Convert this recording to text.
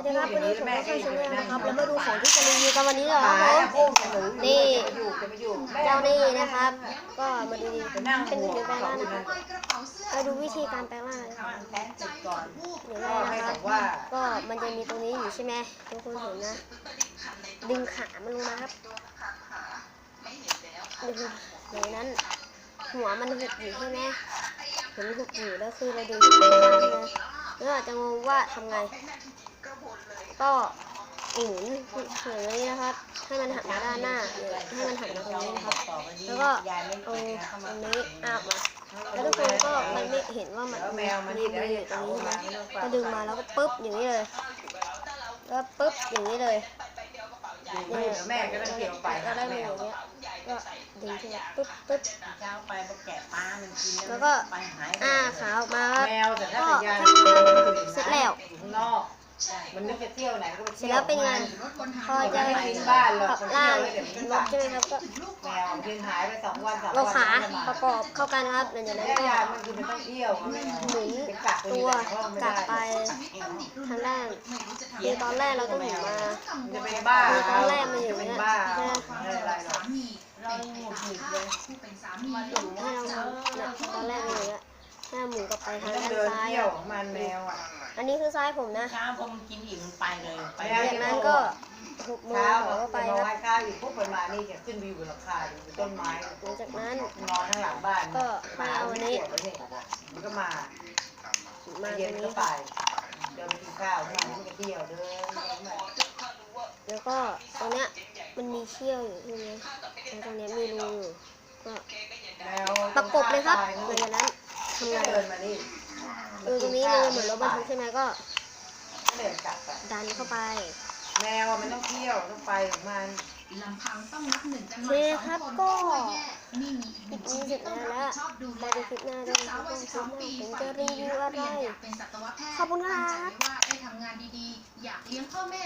วัสดีครับวันนี้ผมก็เคยชาแนลนะครับ แล้วมาดูของที่จะรีวิวกันวันนี้เหรอครับหาผมโค้งจะหนูอยู่นี่จะอยู่จะไม่อยู่เจ้านี่นะครับ ก็มาดูไปนั่งเป็นหัหวนึ่งแปลงเขาร่างอยู่นะคนั่รับนมาดูวิธีการแปลงร่างเลยครับแทนจิตก่อนเดี๋ยวก็แรกให้นะคบรัอบกว่าก็มันจะมีตรงนี้อยู่ใช่ไหมทุกคนเห็นนะ ดึงขามันลงมาครับดึงอย่างนั้น หัวมันหุบอยู่ใช่ไหมเห็นหุบอยู่แล้วคือเราดึงขึ้นมาใช่ไหมแล้วอาจจะงงว่าทำไง ก็หมุนอย่างนี้นะครับ ให้มันหันมาด้านหน้าให้มันหันมาตรงนี้นะครับต่อไปนี้แล้วก็ยายไม่เอาเปิดนะเข้าตมารงนี้อาบมาแล้วทุกคนก็มันไม่เห็นว่ามันแล้วแมวมันมีที่มืได้ออยู่ตรเขางนี้มานะไม่ต้องฟัก็งดึงมาแล้วก็ปุ๊บอย่างนี้เลย แล้วปุ๊บอย่างนี้เลยไม่เดี๋ยวแม่ก็ต้องเกี่ยวไปก็ได้มืออย่างเงี้ยก็ดึงขึ้นมาปุ๊บปุ๊บเช้าไปพอแกะปลามันกินแล้วก็ไปหายอ้าขาออกมาครับแมวแต่ถ้าก็สัญญาณเสร็จแล้ว อยู่ข้างนอกมันนึกจะเที่ยวไหนก็ไปเสร็เที่จยวแล้วเป็นไงพอจะไม่กินบ้านหรอกกับไปร่าเที่งยวแล้วเดี๋ยวมันรหลัถบใช่ไหมครับก็แมวกินหายไปสองวันสามวันเราขาแล้วมันประกอบเข้ากันนะครับหลังจากนั้นแม่ก็ยายมันคือมันต้องเที่ยวอะแมวหมุนเป็นกักตัวอยู่ในห้องไม่กลับได้ไปทางด้านคือตอนแรกเราต้องหมุนมามันจะเป็นบ้าคือตอนแรกมันอยู่เป็เนี่นยบ้าใช่ไหมไม่อะไรหรอกเราหงุดหงิดเลย ให้เราหมุนเนี่ยตอนแรกมันอยู่เนี่ยให้เรา หมุนกลับไปมัทานงต้องด้านเดินซ้ายเที่ยวของมันแมวอะอันนี้คือซ้ายผมนะ เช้าพอมันกินอิ่มมันไปเลยไปแมวจากนั้นก็หุบมือเช้าเขาเราก็ไปไปมาครับไหว้ข้าวอยู่ปุ๊บมันมานี่จะขึ้นไปอยู่บนหลังคาอยู่บนต้นไม้หลังจากนั้นนอนข้างหลังบ้านก็ให้เอาอันนี้มันก็มามาตเย็รนงก็นี้ไปเดินไปกินข้าวมันก็ไปเที่ยวเดินไปแล้วก็ตรงเนี้ยมันมีเขี้ยวอยู่ใช่ไหมแล้วตรงเนี้ยมีรูอยู่ก็ แมวประกบเลยครับหลังจากนั้นทำ ไงเดินมานี่คือตรงนี้เลยเหมือนรถบรรทุกใช่ไหมก็ เดินกลับไปดันเข้าไป แมวมันต้องเที่ยวต้องไปของมัน ลำพังต้องนับหนึ่งกันโอมาเคสองครับคนก็ก็แย่ไม่มีอีกหนึ่งชีวิตต้องรับผิดชอบดูแลมาดูคลิปหน้าด้วยลูกนะคสารัวบวัว่ายคลิ12ปหน้าผมปีฝัจะนรีดีวิวรัอะกไร เรียนอยากเป็นสัตวแพทย์ขอบคุณครับมั่นใจไว้ว่าได้ทำงานดีๆ อยากเลี้ยงพ่อแม่